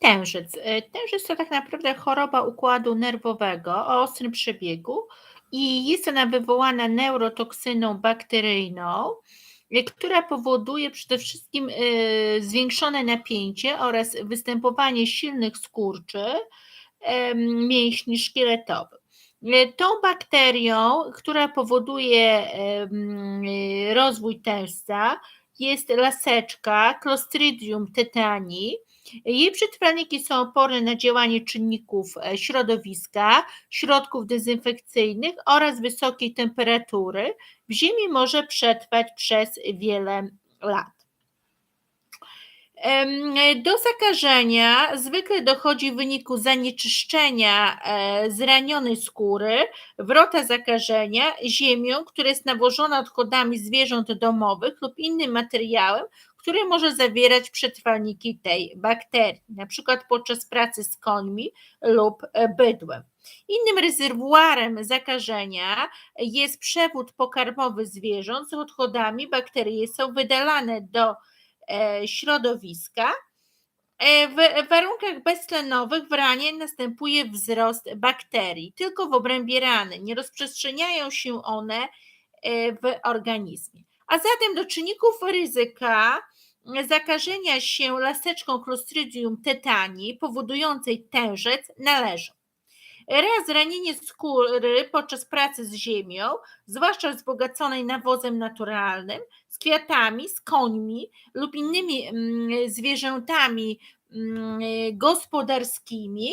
Tężyc. E, tężyc to tak naprawdę choroba układu nerwowego o ostrym przebiegu i jest ona wywołana neurotoksyną bakteryjną, e, która powoduje przede wszystkim e, zwiększone napięcie oraz występowanie silnych skurczy mięśni szkieletowych. Tą bakterią, która powoduje rozwój tężca, jest laseczka Clostridium tetani. Jej przetwórniki są oporne na działanie czynników e, środowiska, środków dezynfekcyjnych oraz wysokiej temperatury. W ziemi może przetrwać przez wiele lat. Do zakażenia zwykle dochodzi w wyniku zanieczyszczenia e, zranionej skóry, wrota zakażenia ziemią, która jest nawożona odchodami zwierząt domowych lub innym materiałem, który może zawierać przetrwalniki tej bakterii, na przykład podczas pracy z końmi lub e, bydłem. Innym rezerwuarem zakażenia jest przewód pokarmowy zwierząt z odchodami. Bakterie są wydalane do środowiska. E, w warunkach beztlenowych w ranie następuje wzrost bakterii, tylko w obrębie rany. Nie rozprzestrzeniają się one e, w organizmie. A zatem do czynników ryzyka zakażenia się laseczką Clostridium tetani powodującej tężec należą Raz ranienie skóry podczas pracy z ziemią, zwłaszcza wzbogaconej nawozem naturalnym, z kwiatami, z końmi lub innymi mm, zwierzętami mm, gospodarskimi,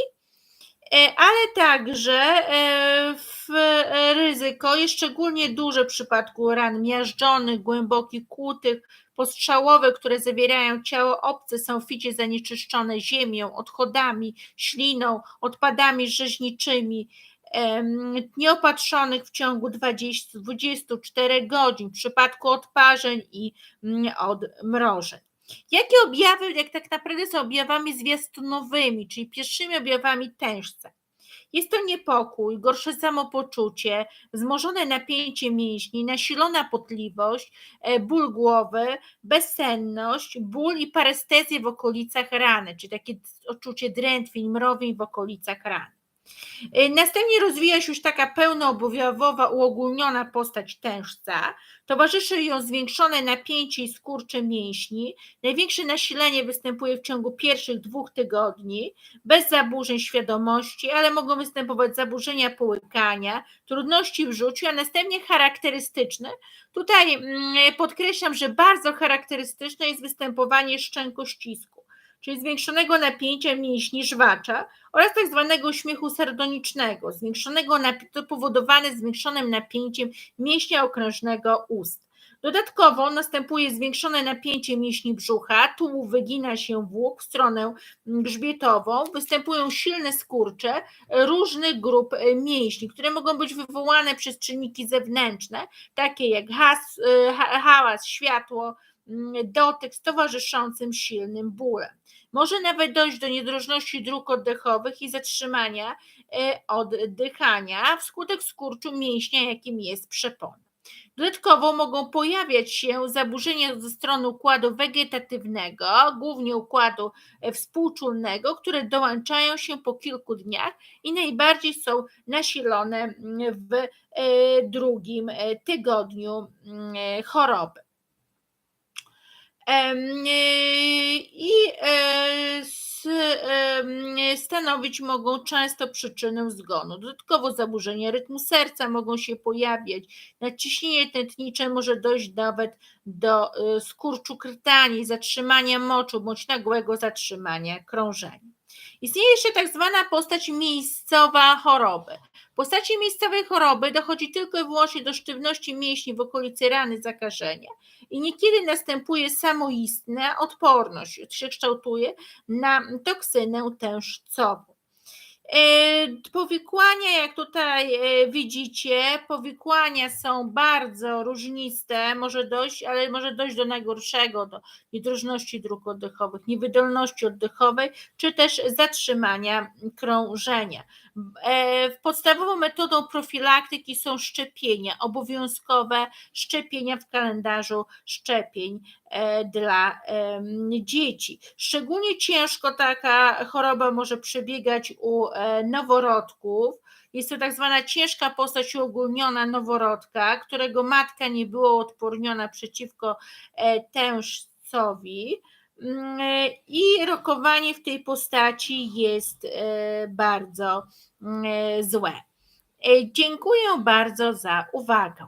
ale także e, w ryzyko jest szczególnie duże w przypadku ran miażdżonych, głębokich, kłutych, postrzałowe, które zawierają ciało obce, są ficie zanieczyszczone ziemią, odchodami, śliną, odpadami rzeźniczymi, nieopatrzonych w ciągu 20, 24 godzin w przypadku odparzeń i mm, odmrożeń. Jakie objawy, jak tak naprawdę są objawami zwiastunowymi, czyli pierwszymi objawami tężca? Jest to niepokój, gorsze samopoczucie, wzmożone napięcie mięśni, nasilona potliwość, e, ból głowy, bezsenność, ból i parestezję w okolicach rany, czyli takie odczucie drętwień, mrowień w okolicach rany. Y, następnie rozwija się już taka pełnoobjawowa, uogólniona postać tężca. Towarzyszy ją zwiększone napięcie i skurcze mięśni. Największe nasilenie występuje w ciągu pierwszych dwóch tygodni, bez zaburzeń świadomości, ale mogą występować zaburzenia połykania, trudności w życiu, a następnie charakterystyczne. Tutaj mm, podkreślam, że bardzo charakterystyczne jest występowanie szczękościsku czyli zwiększonego napięcia mięśni żwacza oraz tak zwanego uśmiechu sardonicznego, zwiększonego to powodowane zwiększonym napięciem mięśnia okrężnego ust. Dodatkowo następuje zwiększone napięcie mięśni brzucha, tułów wygina się w stronę grzbietową, występują silne skurcze różnych grup mięśni, które mogą być wywołane przez czynniki zewnętrzne, takie jak has, hałas, światło, dotyk z towarzyszącym silnym bólem. Może nawet dojść do niedrożności dróg oddechowych i zatrzymania e, oddychania wskutek skurczu mięśnia, jakim jest przepona. Dodatkowo mogą pojawiać się zaburzenia ze strony układu wegetatywnego, głównie układu e, współczulnego, które dołączają się po kilku dniach i najbardziej są nasilone w e, drugim tygodniu choroby. I stanowić mogą często przyczynę zgonu. Dodatkowo zaburzenia rytmu serca mogą się pojawiać, nadciśnienie tętnicze może dojść nawet do y, skurczu krtani, zatrzymania moczu bądź nagłego zatrzymania krążenia. Istnieje jeszcze tak zwana postać miejscowa choroby. W postaci miejscowej choroby dochodzi tylko i wyłącznie do sztywności mięśni w okolicy rany zakażenia i niekiedy następuje samoistna odporność, się kształtuje na toksynę tężcową. Powikłania, jak tutaj e, widzicie, powikłania są bardzo różniste, może dojść, ale może dojść do najgorszego, do niedrożności dróg oddechowych, niewydolności oddechowej, czy też zatrzymania krążenia. E, podstawową metodą profilaktyki są szczepienia, obowiązkowe szczepienia w kalendarzu szczepień e, dla dzieci. Szczególnie ciężko taka choroba może przebiegać u e, noworodków. Jest to tak zwana ciężka postać uogólniona noworodka, którego matka nie była odporniona przeciwko tężcowi. Mm, I rokowanie w tej postaci jest bardzo mm, złe. Dziękuję bardzo za uwagę.